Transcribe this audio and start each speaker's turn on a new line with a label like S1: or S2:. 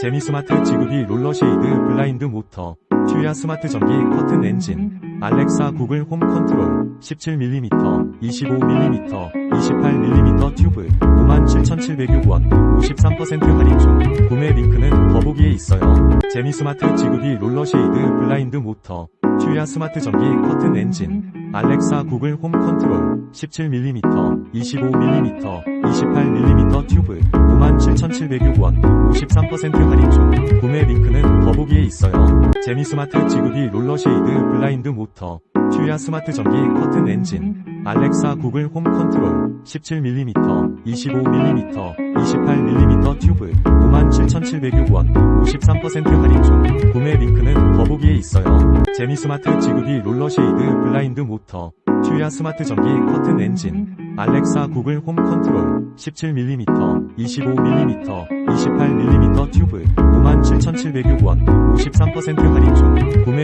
S1: 제미스마트 지구비 롤러 쉐이드 블라인드 모터, 튜야 스마트 전기 커튼 엔진, 알렉사 구글 홈 컨트롤, 17mm, 25mm, 28mm 튜브, 57,706원, 53% 할인 중, 구매 링크는 더보기에 있어요. 제미스마트 지구비 롤러 쉐이드 블라인드 모터, 튜야 스마트 전기 커튼 엔진, 알렉사 구글 홈 컨트롤, 17mm, 25mm, 28mm 튜브, 57,706원, 53% 할인 중, 구매 링크는 더보기에 있어요. 제미스마트 지구비 롤러쉐이드 블라인드 모터, 튜야 스마트 전기 커튼 엔진, 알렉사 구글 홈 컨트롤, 17mm, 25mm, 28mm 튜브, 57,706원, 53% 할인 중, 구매 링크는 더보기에 있어요. 제미스마트 지구비 롤러쉐이드 블라인드 모터, 튜야 스마트 전기 커튼 엔진, 알렉사 구글 홈 컨트롤, 17mm, 25mm, 28mm 튜브, 57,706원, 53% 할인 중, 구매